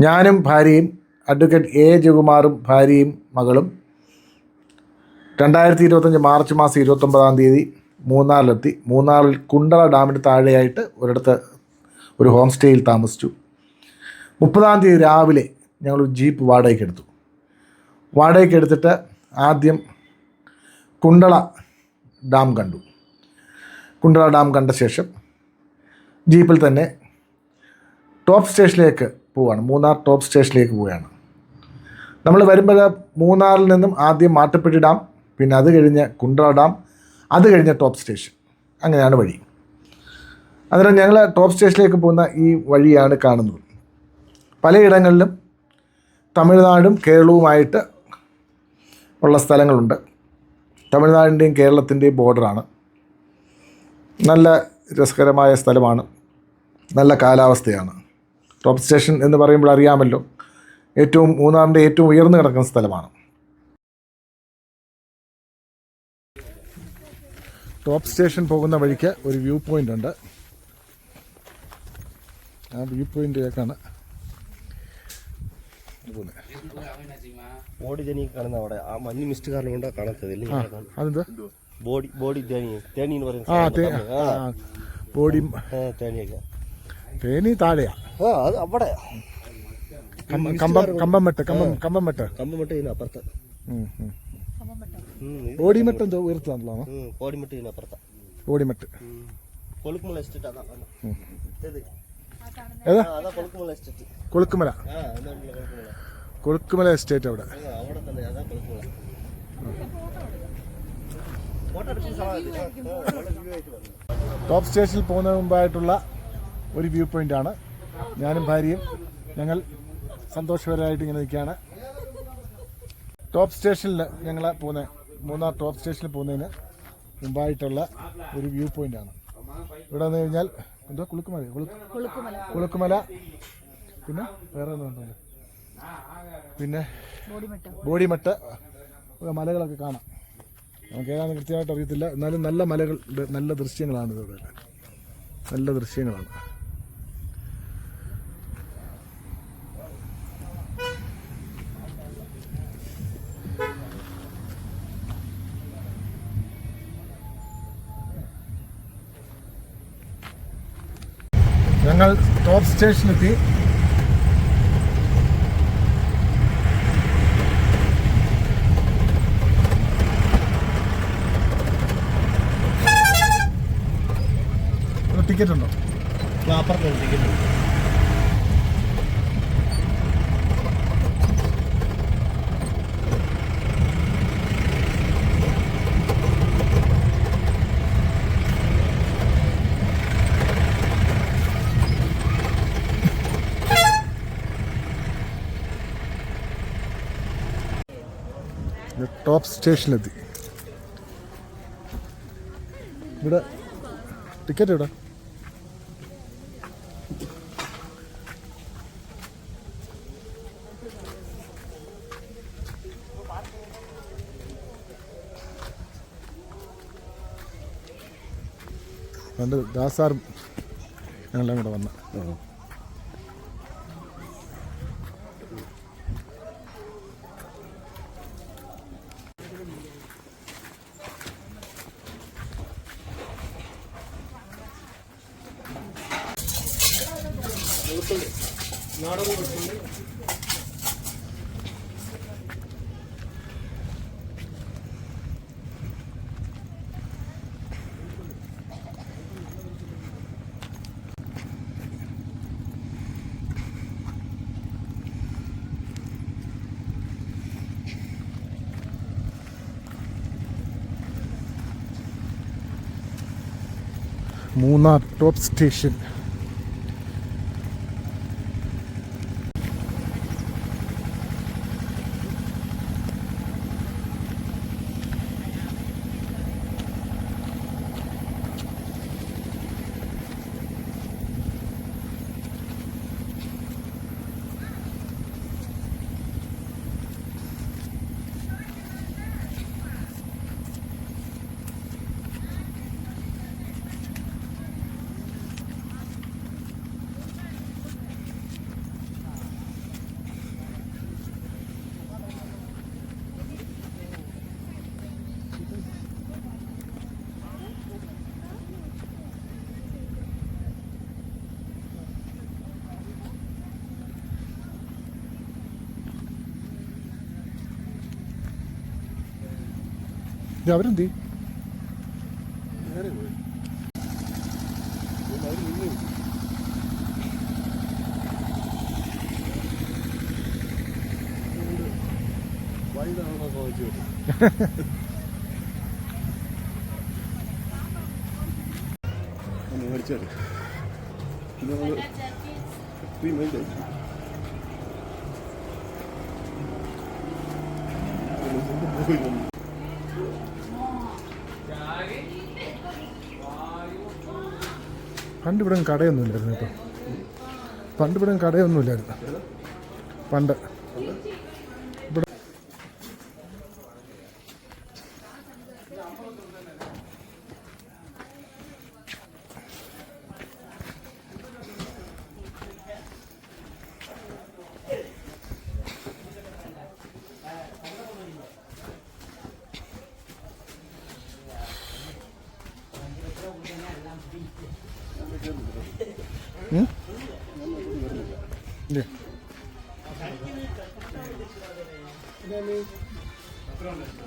ഞാനും ഭാര്യയും advocate A. ജയകുമാറും ഭാര്യയും മകളും രണ്ടായിരത്തി ഇരുപത്തഞ്ച് മാർച്ച് മാസം ഇരുപത്തൊമ്പതാം തീയതി മൂന്നാറിലെത്തി. മൂന്നാറിൽ കുണ്ടള ഡാമിന് താഴെയായിട്ട് ഒരിടത്ത് ഒരു ഹോം സ്റ്റേയിൽ താമസിച്ചു. മുപ്പതാം തീയതി രാവിലെ ഞങ്ങൾ ജീപ്പ് വാടകയ്ക്ക് എടുത്തു. വാടകയ്ക്ക് എടുത്തിട്ട് ആദ്യം കുണ്ടള ഡാം കണ്ടു. കുണ്ടള ഡാം കണ്ട ശേഷം ജീപ്പിൽ തന്നെ ടോപ്പ് സ്റ്റേഷനിലേക്ക് പോവുകയാണ് മൂന്നാർ ടോപ്പ് സ്റ്റേഷനിലേക്ക് പോവുകയാണ്. നമ്മൾ വരുമ്പോൾ മൂന്നാറിൽ നിന്നും ആദ്യം മാട്ടുപ്പെട്ടി ഡാം പിന്നെ അത് കഴിഞ്ഞ് കുണ്ട്ര ഡാം അത് കഴിഞ്ഞ് ടോപ്പ് സ്റ്റേഷൻ അങ്ങനെയാണ് വഴി. അന്നേരം ഞങ്ങൾ ടോപ്പ് സ്റ്റേഷനിലേക്ക് പോകുന്ന ഈ വഴിയാണ് കാണുന്നത്. പലയിടങ്ങളിലും തമിഴ്നാടും കേരളവുമായിട്ട് ഉള്ള സ്ഥലങ്ങളുണ്ട്. തമിഴ്നാടിന്റെയും കേരളത്തിന്റെയും ബോർഡറാണ് നല്ല രസകരമായ സ്ഥലമാണ്. നല്ല കാലാവസ്ഥയാണ്. ടോപ്പ് സ്റ്റേഷൻ എന്ന് പറയുമ്പോൾ അറിയാമല്ലോ. ഏറ്റവും മൂന്നാറിന്റെ ഏറ്റവും ഉയർന്നു കിടക്കുന്ന സ്ഥലമാണ്. ടോപ്പ് സ്റ്റേഷൻ പോകുന്ന വഴിക്ക് ഒരു വ്യൂ പോയിന്റ് ഉണ്ട്. ആ വ്യൂ പോയിന്റിലേക്കാണ് ബോഡി ജനി കാണുന്ന അവിടെ. ആ മഞ്ഞ് മിസ്റ്റ് കാരണം കൊണ്ടാ കാണത്തതില്ല. അതെന്ത്? ബോഡി ബോഡി തേനി തേനി എന്ന് പറയുന്നത് ആ ബോഡി തേനിയൊക്കെ. തേനി താഴെയാ. ആ അത് അവിടെ കമ്പം കമ്പം കമ്പമട്ട്. ഇതിന് അപ്പുറത്ത്. ഉം, ഉം. ഉം, ഇത് ബോഡി മെട്ട് എന്തോ ഉയർത്താണല്ലോ ഓടിമെട്ട് കോടിമട്ട് ഓടിമെട്ട്. കൊളുക്കുമല എസ്റ്റേറ്റ്. ഏതാ? കൊളുക്കുമല എസ്റ്റേറ്റ്. കൊളുക്കുമല. കൊളുക്കുമല. അവിടെ. ടോപ്പ് സ്റ്റേഷനിൽ പോകുന്നതിന് മുമ്പായിട്ടുള്ള ഒരു വ്യൂ ആണ്. ഞാനും ഭാര്യയും ഞങ്ങൾ സന്തോഷകരമായിട്ട് ഇങ്ങനെ നിൽക്കുകയാണ്. ടോപ്പ് സ്റ്റേഷനിൽ ഞങ്ങൾ പോകുന്ന മൂന്നാർ ടോപ്പ് സ്റ്റേഷനിൽ പോകുന്നതിന് മുമ്പായിട്ടുള്ള ഒരു വ്യൂ പോയിന്റാണ് ഇവിടെ വന്നു കഴിഞ്ഞാൽ എന്തോ കുളുക്കുമല കുളുക്കുമല. പിന്നെ വേറെ ഒന്നുണ്ടല്ലോ പിന്നെ ബോഡിമട്ട്. മലകളൊക്കെ കാണാം. നമുക്ക് ഏതാണ് കൃത്യമായിട്ട് അറിയത്തില്ല. എന്നാലും നല്ല മലകൾ നല്ല ദൃശ്യങ്ങളാണ് ഇതൊക്കെ. നല്ല ദൃശ്യങ്ങളാണ്. ഞങ്ങൾ ടോപ്പ് സ്റ്റേഷനിലെത്തി. ടിക്കറ്റ് ഉണ്ടോ? ടിക്കറ്റ് ടിക്കറ്റ് ടോപ്പ് സ്റ്റേഷനിലെത്തി. ഇവിടെ ടിക്കറ്റ് ഇവിടെ എന്റെ ദാസാറും ഞങ്ങളെല്ലാം കൂടെ വന്ന. Munnar top station. ഇത് അവരെന്ത് ചെയ്യും? നേരെ പണ്ട് ഇവിടെ കടയൊന്നുമില്ലായിരുന്നു കേട്ടോ. പണ്ട് ഇവിടെ കടയൊന്നുമില്ലായിരുന്നു പണ്ട്. ഇല്ലേ? തീർന്നില്ല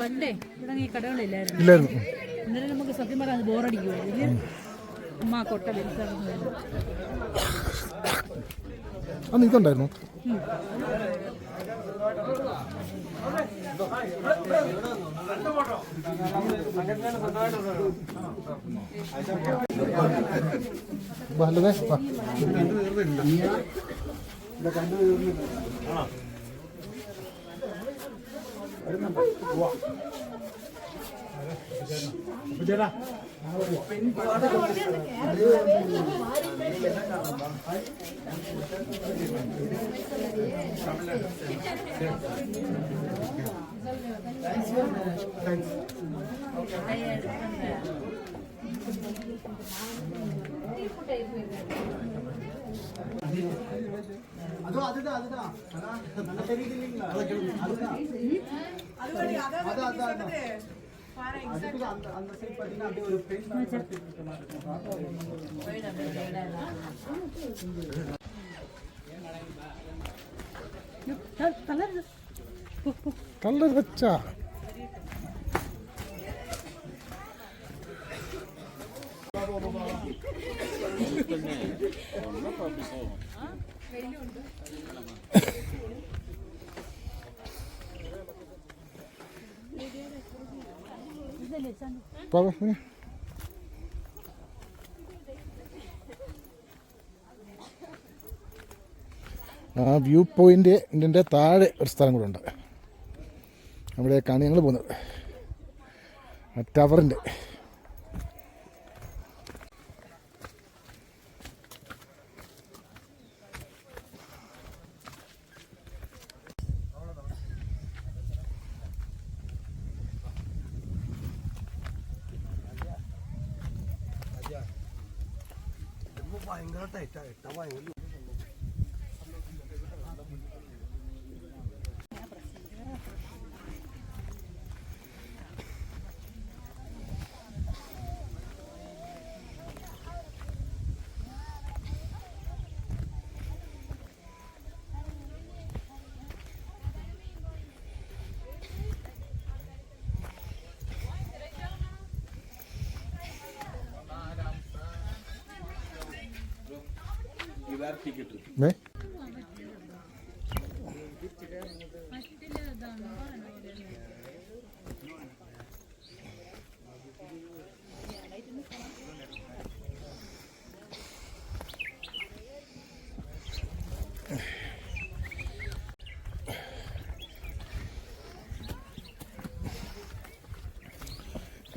പണ്ടേ ഇവിടെ ഈ കടകളില്ലായിരുന്നു. ഇല്ലായിരുന്നു. ഇന്നലെ നമുക്ക് സത്യം പറയാൻ ബോറടിക്കുമായിരുന്നു ഉമ്മ കൊട്ട അന്ന് ഇതുണ്ടായിരുന്നു വല്ലതേ വാ. ಅದು அதுதான் அதுதான். கலர் வச்சா? ஒன்றும் பாப்பி போவோம் പിന്നെ ആ വ്യൂ പോയിന്റ് ഇതിന്റെ താഴെ ഒരു സ്ഥലം കൂടെ ഉണ്ട്. അവിടേക്കാണ് ഞങ്ങൾ പോകുന്നത്. ആ ടവറിന്റെ ഭയങ്കര ടൈറ്റാ ഇട്ടാ ഭയങ്കര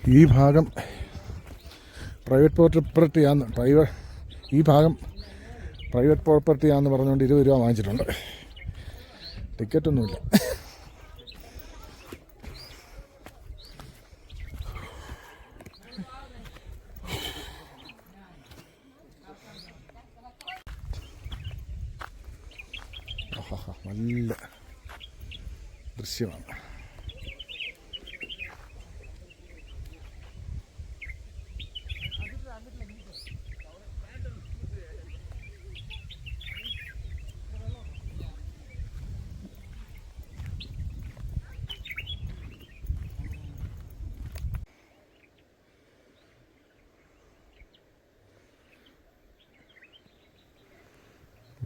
ഈ ഭാഗം പ്രൈവറ്റ് പ്രോപ്പർട്ടിയാണ് പ്രൈവ ഈ ഭാഗം പ്രൈവറ്റ് പ്രോപ്പർട്ടി ആണെന്ന് പറഞ്ഞുകൊണ്ട് ഇരുപത് രൂപ വാങ്ങിച്ചിട്ടുണ്ട്. ടിക്കറ്റൊന്നുമില്ല. നല്ല ദൃശ്യമാണ്.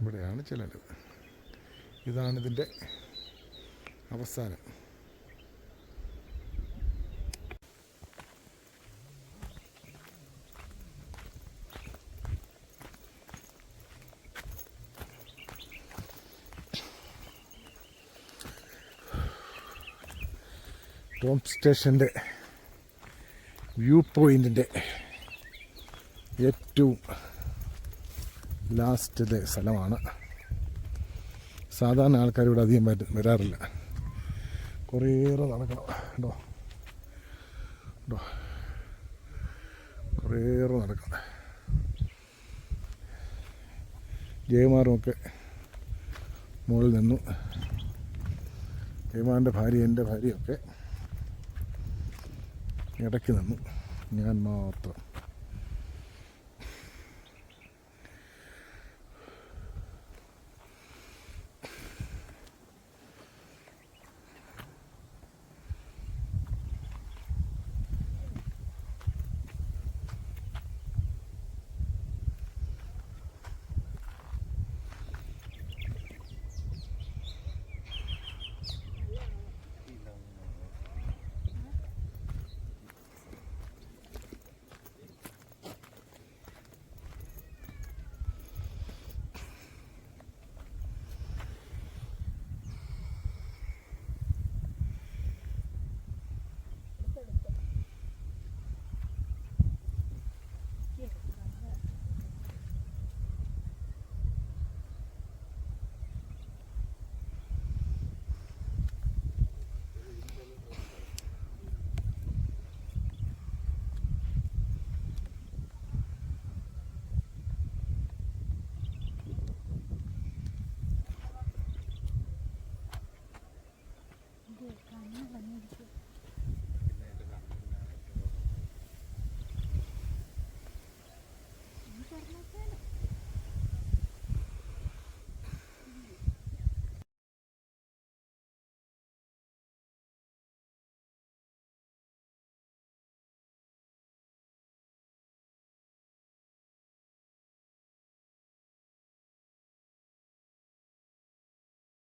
ഇവിടെയാണ് ചിലത് ഇതാണിതിന്റെ അവസാനം. ടോം സ്റ്റേഷന്റെ വ്യൂ പോയിന്റിന്റെ ഏറ്റവും ലാസ്റ്റിലെ സ്ഥലമാണ്. സാധാരണ ആൾക്കാർ ഇവിടെ അധികം വര- വരാറില്ല. കുറേയേറെ നടക്കണം. കേട്ടോ കേട്ടോ കുറേയേറെ നടക്കണം. ജയമാറുമൊക്കെ മുകളിൽ നിന്നു. ജയമാറിന്റെ ഭാര്യ എന്റെ ഭാര്യയൊക്കെ ഇടയ്ക്ക് നിന്നു. ഞാൻ മാത്രം.